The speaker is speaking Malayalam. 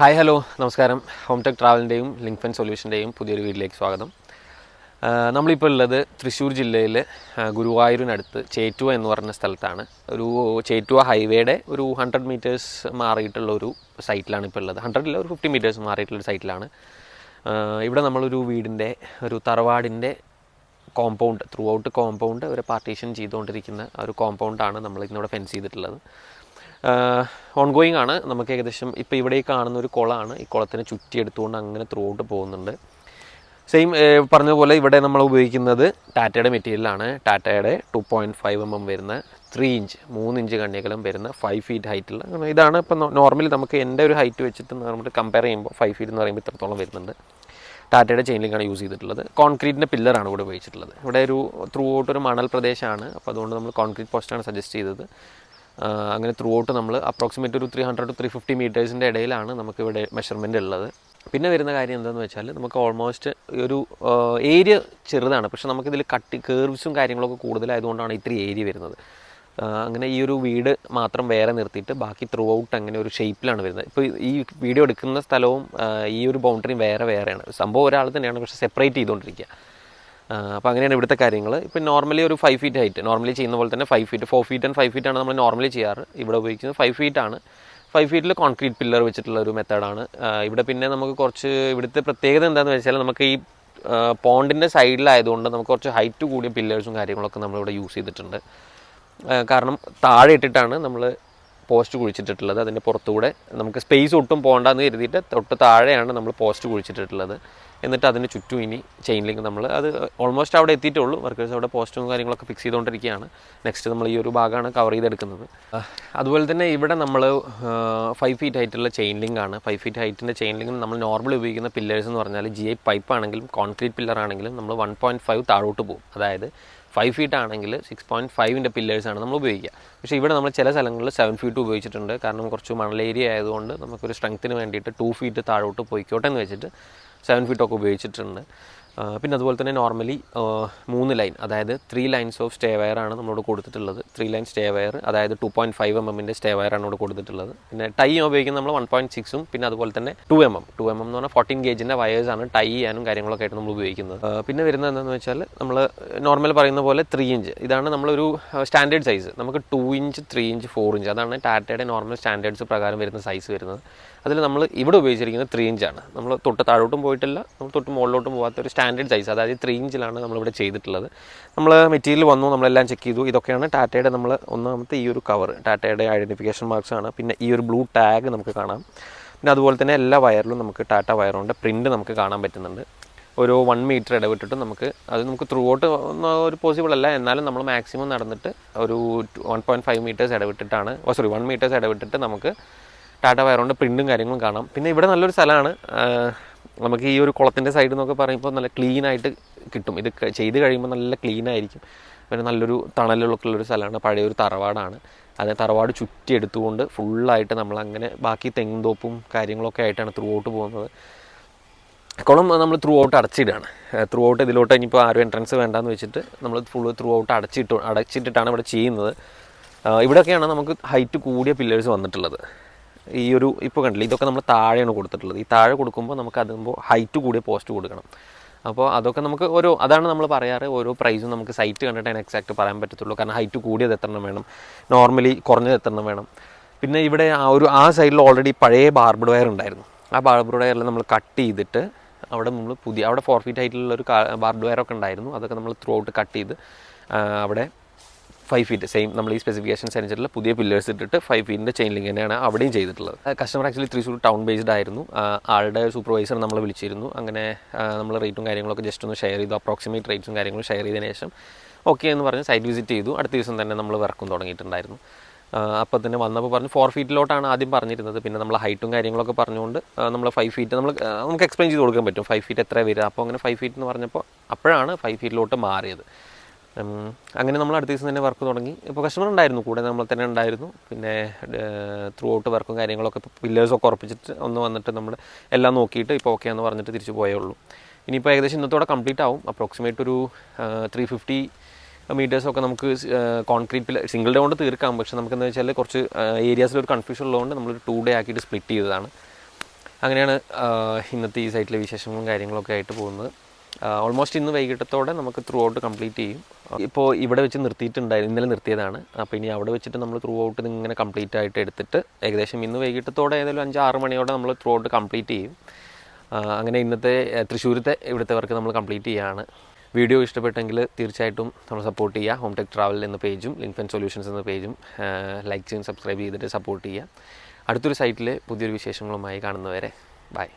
Hi hello. നമസ്കാരം. ഹോം ടെക് ട്രാവലിന്റെയും ലിങ്ക് ഫൻ സൊല്യൂഷന്റെയും പുതിയൊരു വീട്ടിലേക്ക് സ്വാഗതം. നമ്മളിപ്പോൾ ഉള്ളത് തൃശ്ശൂർ ജില്ലയിൽ ഗുരുവായൂരിനടുത്ത് ചേറ്റുവ എന്ന് പറഞ്ഞ സ്ഥലത്താണ്. ഒരു ചേറ്റുവ ഹൈവേയുടെ ഒരു ഹൺഡ്രഡ് മീറ്റേഴ്സ് മാറിയിട്ടുള്ള ഒരു സൈറ്റിലാണ് ഇപ്പോൾ ഉള്ളത്. ഹൺഡ്രഡ് ഇല്ല ഒരു ഫിഫ്റ്റി മീറ്റേഴ്സ് മാറിയിട്ടുള്ള സൈറ്റിലാണ്. ഇവിടെ നമ്മളൊരു വീടിന്റെ ഒരു തറവാടിന്റെ കോമ്പൗണ്ട് ത്രൂ ഔട്ട് കോമ്പൗണ്ട് ഒരു പാർട്ടീഷൻ ചെയ്തുകൊണ്ടിരിക്കുന്ന ഒരു കോമ്പൗണ്ടാണ് നമ്മൾ ഇന്നിവിടെ ഫെൻസ് ചെയ്തിട്ടുള്ളത്. ഓൺഗോയിങ് ആണ്. നമുക്ക് ഏകദേശം ഇപ്പോൾ ഇവിടെ കാണുന്ന ഒരു കുളമാണ്. ഈ കുളത്തിനെ ചുറ്റി എടുത്തുകൊണ്ട് അങ്ങനെ ത്രൂ ഔട്ട് പോകുന്നുണ്ട് സെയിം പറഞ്ഞതുപോലെ പോലെ ഇവിടെ നമ്മൾ ഉപയോഗിക്കുന്നത് ടാറ്റയുടെ മെറ്റീരിയലാണ് ടാറ്റയുടെ two point five M M വരുന്ന ത്രീ ഇഞ്ച് മൂന്ന് ഇഞ്ച് കണ്ണികലം വരുന്ന ഫൈവ് ഫീറ്റ് ഹൈറ്റുള്ള ഇതാണ് ഇപ്പം നോർമലി നമുക്ക് എന്റെ ഒരു ഹൈറ്റ് വെച്ചിട്ട് നമ്മൾ കമ്പയർ ചെയ്യുമ്പോൾ ഫൈവ് ഫീറ്റ് എന്ന് പറയുമ്പോൾ ഇത്രത്തോളം വരുന്നുണ്ട്. ടാറ്റയുടെ ചെയിൻ ലിങ്കാണ് യൂസ് ചെയ്തിട്ടുള്ളത്. കോൺക്രീറ്റിന്റെ പില്ലറാണ് ഇവിടെ ഉപയോഗിച്ചിട്ടുള്ളത്. ഇവിടെ ഒരു ത്രൂ ഔട്ട് ഒരു മണൽ പ്രദേശമാണ്. അപ്പോൾ അതുകൊണ്ട് നമ്മൾ കോൺക്രീറ്റ് പോസ്റ്റാണ് സജസ്റ്റ് ചെയ്തത്. അങ്ങനെ ത്രൂ ഔട്ട് നമ്മൾ അപ്രോക്സിമേറ്റ് ഒരു three hundred two three fifty മീറ്റേഴ്സിന്റെ ഇടയിലാണ് നമുക്ക് ഇവിടെ മെഷർമെന്റ് ഉള്ളത്. പിന്നെ വരുന്ന കാര്യം എന്താണെന്ന് വെച്ചാൽ നമുക്ക് ഓൾമോസ്റ്റ് ഒരു ഏരിയ ചെറുതാണ്. പക്ഷെ നമുക്കിതിൽ കട്ടി കേർവ്സും കാര്യങ്ങളൊക്കെ കൂടുതലായതുകൊണ്ടാണ് ഇത്തിരി ഏരിയ വരുന്നത്. അങ്ങനെ ഈ ഒരു വീട് മാത്രം വേറെ നിർത്തിയിട്ട് ബാക്കി ത്രൂ ഔട്ട് അങ്ങനെ ഒരു ഷേപ്പിലാണ് വരുന്നത്. ഇപ്പോൾ ഈ വീഡിയോ എടുക്കുന്ന സ്ഥലവും ഈ ഒരു ബൗണ്ടറിയും വേറെ വേറെയാണ്. സംഭവം ഒരാൾ തന്നെയാണ് പക്ഷെ സെപ്പറേറ്റ് ചെയ്തുകൊണ്ടിരിക്കുക. അപ്പോൾ അങ്ങനെയാണ് ഇവിടുത്തെ കാര്യങ്ങൾ ഇപ്പോൾ നോർമലി ഒരു ഫൈവ് ഫീറ്റ് ഹൈറ്റ് നോർമലി ചെയ്യുന്ന പോലെ തന്നെ five feet four feet and five feet ആണ് നമ്മൾ നോർമലി ചെയ്യാറ്. ഇവിടെ ഉപയോഗിക്കുന്നത് ഫൈവ് ഫീറ്റ് ആണ്. ഫൈവ് ഫീറ്റിൽ കോൺക്രീറ്റ് പില്ലർ വെച്ചിട്ടുള്ള ഒരു മെത്തേഡാണ് ഇവിടെ പിന്നെ നമുക്ക് കുറച്ച് ഇവിടുത്തെ പ്രത്യേകത എന്താണെന്ന് വെച്ചാൽ നമുക്ക് ഈ പോണ്ടിന്റെ സൈഡിലായതുകൊണ്ട് നമുക്ക് കുറച്ച് ഹൈറ്റ് കൂടിയ പില്ലേഴ്സും കാര്യങ്ങളൊക്കെ നമ്മളിവിടെ യൂസ് ചെയ്തിട്ടുണ്ട്. കാരണം താഴെ ഇട്ടിട്ടാണ് നമ്മൾ പോസ്റ്റ് കുഴിച്ചിട്ടിട്ടുള്ളത്. അതിന്റെ പുറത്തുകൂടെ നമുക്ക് സ്പേസ് ഒട്ടും പോകണ്ടെന്ന് കരുതിയിട്ട് തൊട്ട് താഴെയാണ് നമ്മൾ പോസ്റ്റ് കുഴിച്ചിട്ടിട്ടുള്ളത്. എന്നിട്ട് അതിന് ചുറ്റും ഇനി ചെയിൻ ലിങ്ക് നമ്മൾ അത് ഓൾമോസ്റ്റ് അവിടെ എത്തിയിട്ടുള്ളൂ. വർക്കേഴ്സ് അവിടെ പോസ്റ്റും കാര്യങ്ങളൊക്കെ ഫിക്സ് ചെയ്തുകൊണ്ടിരിക്കുകയാണ് നെക്സ്റ്റ് നമ്മൾ ഈ ഒരു ഭാഗമാണ് കവർ ചെയ്തെടുക്കുന്നത്. അതുപോലെ തന്നെ ഇവിടെ നമ്മൾ ഫൈവ് ഫീറ്റ് ഹൈറ്റുള്ള ചെയിൻ ലിങ്ക് ആണ്. ഫൈവ് ഫീറ്റ് ഹൈറ്റിന്റെ ചെയിൻ ലിങ്കിന് നമ്മൾ നോർമൽ ഉപയോഗിക്കുന്ന പില്ലേഴ്സ് എന്ന് പറഞ്ഞാൽ ജി ഐ പൈപ്പ് ആണെങ്കിലും കോൺക്രീറ്റ് പില്ലർ ആണെങ്കിലും നമ്മൾ വൺ പോയിന്റ് ഫൈവ് താഴോട്ട് പോകും. അതായത് ഫൈവ് ഫീറ്റ് ആണെങ്കിൽ സിക്സ് പോയിന്റ് ഫൈവിന്റെ പില്ലേഴ്സാണ് നമ്മൾ ഉപയോഗിക്കുക. പക്ഷേ ഇവിടെ നമ്മൾ ചില സ്ഥലങ്ങളിൽ സെവൻ ഫീറ്റ് ഉപയോഗിച്ചിട്ടുണ്ട്. കാരണം കുറച്ച് മണൽ ഏരിയ ആയതുകൊണ്ട് നമുക്കൊരു സ്ട്രെങ്ത്തിന് വേണ്ടിയിട്ട് ടു ഫീറ്റ് താഴോട്ട് പോയിക്കോട്ടെ എന്ന് വെച്ചിട്ട് സെവൻ ഫീറ്റൊക്കെ ഉപയോഗിച്ചിട്ടുണ്ട്. പിന്നെ അതുപോലെ തന്നെ നോർമലി മൂന്ന് ലൈൻ അതായത് ത്രീ ലൈൻസ് ഓഫ് സ്റ്റേ വയറാണ് നമ്മളോട് കൊടുത്തിട്ടുള്ളത്. ത്രീ ലൈൻ സ്റ്റേ വയർ അതായത് ടു പോയിന്റ് ഫൈവ് എം എമ്മിന്റെ സ്റ്റേ വയറാണ് ഇവിടെ കൊടുത്തിട്ടുള്ളത്. പിന്നെ ടൈ ഉപയോഗിക്കുന്നത് നമ്മൾ വൺ പോയിന്റ് സിക്സും പിന്നെ അതുപോലെ തന്നെ two M M two M M എന്ന് പറഞ്ഞാൽ ഫോർട്ടീൻ ഗേജിന്റെ വയേഴ്സാണ് ടൈ ചെയ്യാനും കാര്യങ്ങളൊക്കെ ആയിട്ട് നമ്മൾ ഉപയോഗിക്കുന്നത്. പിന്നെ വരുന്നത് എന്താണെന്ന് വെച്ചാൽ നമ്മൾ നോർമൽ പറയുന്ന പോലെ ത്രീ ഇഞ്ച് ഇതാണ് നമ്മളൊരു സ്റ്റാൻഡേർഡ് സൈസ് നമുക്ക് two inch three inch four inch അതാണ് ടാറ്റയുടെ നോർമൽ സ്റ്റാൻഡേർഡ്സ് പ്രകാരം വരുന്ന സൈസ് വരുന്നത്. അതിൽ നമ്മൾ ഇവിടെ ഉപയോഗിച്ചിരിക്കുന്നത് ത്രീ ഇഞ്ചാണ് നമ്മൾ തൊട്ട് താഴോട്ടും പോയിട്ടില്ല നമ്മൾ തൊട്ട് മുകളിലോട്ടും പോകാത്ത ഒരു സ്റ്റാൻഡേർഡ് സൈസ് അതായത് ത്രീ ഇഞ്ചിലാണ് നമ്മളിവിടെ ചെയ്തിട്ടുള്ളത്. നമ്മൾ മെറ്റീരിയൽ വന്നു നമ്മളെല്ലാം ചെക്ക് ചെയ്തു. ഇതൊക്കെയാണ് ടാറ്റയുടെ നമ്മൾ ഒന്നാമത്തെ ഈ ഒരു കവർ ടാറ്റയുടെ ഐഡന്റിഫിക്കേഷൻ മാർക്സ് ആണ്. പിന്നെ ഈ ഒരു ബ്ലൂ ടാഗ് നമുക്ക് കാണാം. പിന്നെ അതുപോലെ തന്നെ എല്ലാ വയറിലും നമുക്ക് ടാറ്റ വയറുണ്ട് പ്രിന്റ് നമുക്ക് കാണാൻ പറ്റുന്നുണ്ട്. ഒരു വൺ മീറ്റർ ഇടവിട്ടിട്ട് നമുക്ക് അത് നമുക്ക് ത്രൂ ഔട്ട് ഒരു പോസിബിൾ അല്ല. എന്നാലും നമ്മൾ മാക്സിമം നടന്നിട്ട് ഒരു വൺ പോയിന്റ് ഫൈവ് മീറ്റേഴ്സ് ഇടവിട്ടിട്ടാണ് ഓ സോറി വൺ മീറ്റേഴ്സ് ഇടവിട്ടിട്ട് നമുക്ക് ടാറ്റ വയറുകൊണ്ട് പ്രിന്റും കാര്യങ്ങളും കാണാം. പിന്നെ ഇവിടെ നല്ലൊരു സ്ഥലമാണ് നമുക്ക് ഈ ഒരു കുളത്തിന്റെ സൈഡ് എന്നൊക്കെ പറയുമ്പോൾ നല്ല ക്ലീൻ ആയിട്ട് കിട്ടും. ഇത് ചെയ്ത് കഴിയുമ്പോൾ നല്ല ക്ലീൻ ആയിരിക്കും. പിന്നെ നല്ലൊരു തണലൊക്കെ ഉള്ളൊരു സ്ഥലമാണ്. പഴയ ഒരു തറവാടാണ്. അത് തറവാട് ചുറ്റി എടുത്തുകൊണ്ട് ഫുള്ളായിട്ട് നമ്മൾ അങ്ങനെ ബാക്കി തെങ്ങുതോപ്പും കാര്യങ്ങളൊക്കെ ആയിട്ടാണ് ത്രൂ ഔട്ട് പോകുന്നത്. കുളം നമ്മൾ ത്രൂ ഔട്ട് അടച്ചിടുകയാണ് ത്രൂ ഔട്ട് ഇതിലോട്ട് ഇനിയിപ്പോൾ ആരും എൻട്രൻസ് വേണ്ടാന്ന് വെച്ചിട്ട് നമ്മൾ ഫുള്ള് ത്രൂ ഔട്ട് അടച്ചിട്ട് അടച്ചിട്ടിട്ടാണ് ഇവിടെ ചെയ്യുന്നത്. ഇവിടെയൊക്കെയാണ് നമുക്ക് ഹൈറ്റ് കൂടിയ പില്ലേഴ്സ് വന്നിട്ടുള്ളത്. ഈ ഒരു ഇപ്പോൾ കണ്ടില്ല ഇതൊക്കെ നമ്മൾ താഴെയാണ് കൊടുത്തിട്ടുള്ളത്. ഈ താഴെ കൊടുക്കുമ്പോൾ നമുക്ക് അതുമ്പോൾ ഹൈറ്റ് കൂടിയ പോസ്റ്റ് കൊടുക്കണം. അപ്പോൾ അതൊക്കെ നമുക്ക് ഓരോ അതാണ് നമ്മൾ പറയാറ് ഓരോ പ്രൈസും നമുക്ക് സൈറ്റ് കണ്ടിട്ട് അതിന് എക്സാക്ട് പറയാൻ പറ്റത്തുള്ളൂ. കാരണം ഹൈറ്റ് കൂടിയത് എത്രണ്ണം വേണം? നോർമലി കുറഞ്ഞത് എത്രണ്ണം വേണം? പിന്നെ ഇവിടെ ആ ഒരു ആ സൈഡിൽ ഓൾറെഡി പഴയ ബാർബിഡ് വയർ ഉണ്ടായിരുന്നു. ആ ബാർബിഡ് വയറിൽ നമ്മൾ കട്ട് ചെയ്തിട്ട് അവിടെ നമ്മൾ പുതിയ അവിടെ ഫോർ ഫീറ്റ് ഹൈറ്റിലുള്ള ഒരു ബാർബിഡ് വയറൊക്കെ ഉണ്ടായിരുന്നു. അതൊക്കെ നമ്മൾ ത്രൂ ഔട്ട് കട്ട് ചെയ്ത് അവിടെ ഫൈവ് ഫീറ്റ് സെയിം നമ്മൾ ഈ സ്പെസിഫിക്കേഷൻസ് അനുസരിച്ചിട്ടുള്ള പുതിയ പില്ലേഴ്സ് ഇട്ടിട്ട് ഫൈവ് ഫീറ്റിന്റെ ചെയിൻ ലിങ്ക് തന്നെയാണ് അവിടെയും ചെയ്തിട്ടുള്ളത്. Customer actually Thrissur town based ആയിരുന്നു. ആളുടെ സൂപ്പർവൈസർ നമ്മൾ വിളിച്ചിരുന്നു. അങ്ങനെ നമ്മൾ റേറ്റും കാര്യങ്ങളൊക്കെ ജസ്റ്റ് ഒന്ന് ഷെയർ ചെയ്തു. അപ്രോക്സിമേറ്റ് റേറ്റ്സും കാര്യങ്ങളും ഷെയർ ചെയ്തതിന് ശേഷം ഓക്കെ എന്ന് പറഞ്ഞ് സൈറ്റ് വിസിറ്റ് ചെയ്തു. അടുത്ത ദിവസം തന്നെ നമ്മൾ വർക്കും തുടങ്ങിയിട്ടുണ്ടായിരുന്നു. അപ്പോൾ തന്നെ വന്നപ്പോൾ പറഞ്ഞു ഫോർ ഫീറ്റിലോട്ടാണ് ആദ്യം പറഞ്ഞിരുന്നത്. പിന്നെ നമ്മൾ ഹൈറ്റും കാര്യങ്ങളൊക്കെ പറഞ്ഞുകൊണ്ട് നമ്മൾ ഫൈവ് ഫീറ്റ് നമ്മൾ നമുക്ക് എക്സ്പ്ലെയിൻ ചെയ്ത് കൊടുക്കാൻ പറ്റും. ഫൈവ് ഫീറ്റ് എത്ര വരിക? അപ്പോൾ അങ്ങനെ ഫൈവ് ഫീറ്റ് എന്ന് പറഞ്ഞപ്പോൾ അപ്പോഴാണ് ഫൈവ് ഫീറ്റിലോട്ട് മാറിയത്. അങ്ങനെ നമ്മൾ അടുത്ത ദിവസം തന്നെ വർക്ക് തുടങ്ങി. ഇപ്പോൾ കസ്റ്റമർ ഉണ്ടായിരുന്നു കൂടെ നമ്മൾ തന്നെ ഉണ്ടായിരുന്നു. പിന്നെ ത്രൂ ഔട്ട് വർക്കും കാര്യങ്ങളൊക്കെ ഇപ്പോൾ പില്ലേഴ്സൊക്കെ ഉറപ്പിച്ചിട്ട് ഒന്ന് വന്നിട്ട് നമ്മൾ എല്ലാം നോക്കിയിട്ട് ഇപ്പോൾ ഓക്കെ എന്ന് പറഞ്ഞിട്ട് തിരിച്ചു പോയേ ഉള്ളൂ. ഇനിയിപ്പോൾ ഏകദേശം ഇന്നത്തോടെ കംപ്ലീറ്റ് ആവും. അപ്രോക്സിമേറ്റ് ഒരു ത്രീ ഫിഫ്റ്റി മീറ്റേഴ്സൊക്കെ നമുക്ക് കോൺക്രീറ്റ് സിംഗിൾ ഡേ കൊണ്ട് തീർക്കാം. പക്ഷേ എന്താ വെച്ചാൽ കുറച്ച് ഏരിയാസിൽ ഒരു കൺഫ്യൂഷൻ ഉള്ളതുകൊണ്ട് നമ്മളൊരു ടു ഡേ ആക്കിയിട്ട് സ്പ്ലിറ്റ് ചെയ്തതാണ്. അങ്ങനെയാണ് ഇന്നത്തെ ഈ സൈറ്റിലെ വിശേഷങ്ങളും കാര്യങ്ങളൊക്കെ ആയിട്ട് പോകുന്നത്. ഓൾമോസ്റ്റ് ഇന്ന് വൈകിട്ടത്തോടെ നമുക്ക് ത്രൂ ഔട്ട് കംപ്ലീറ്റ് ചെയ്യും. ഇപ്പോൾ ഇവിടെ വെച്ച് നിർത്തിയിട്ടുണ്ടായിരുന്നു ഇന്നലെ നിർത്തിയതാണ്. അപ്പോൾ ഇനി അവിടെ വെച്ചിട്ട് നമ്മൾ ത്രൂ ഔട്ട് ഇങ്ങനെ കംപ്ലീറ്റ് ആയിട്ട് എടുത്തിട്ട് ഏകദേശം ഇന്ന് വൈകിട്ടത്തോടെ ഏതായാലും അഞ്ച് ആറ് മണിയോടെ നമ്മൾ ത്രൂ ഔട്ട് കംപ്ലീറ്റ് ചെയ്യും അങ്ങനെ ഇന്നത്തെ തൃശ്ശൂരത്തെ ഇവിടുത്തെ വർക്ക് നമ്മൾ കംപ്ലീറ്റ് ചെയ്യുകയാണ് വീഡിയോ ഇഷ്ടപ്പെട്ടെങ്കിൽ തീർച്ചയായിട്ടും നമ്മൾ സപ്പോർട്ട് ചെയ്യുക. ഹോം ടെക് ട്രാവൽ എന്ന പേജും ലിങ്ക് ആൻഡ് സൊല്യൂഷൻസ് എന്ന പേജും ലൈക്ക് ചെയ്യും സബ്സ്ക്രൈബ് ചെയ്തിട്ട് സപ്പോർട്ട് ചെയ്യുക. അടുത്തൊരു സൈറ്റിൽ പുതിയൊരു വിശേഷങ്ങളുമായി കാണുന്നവരെ ബൈ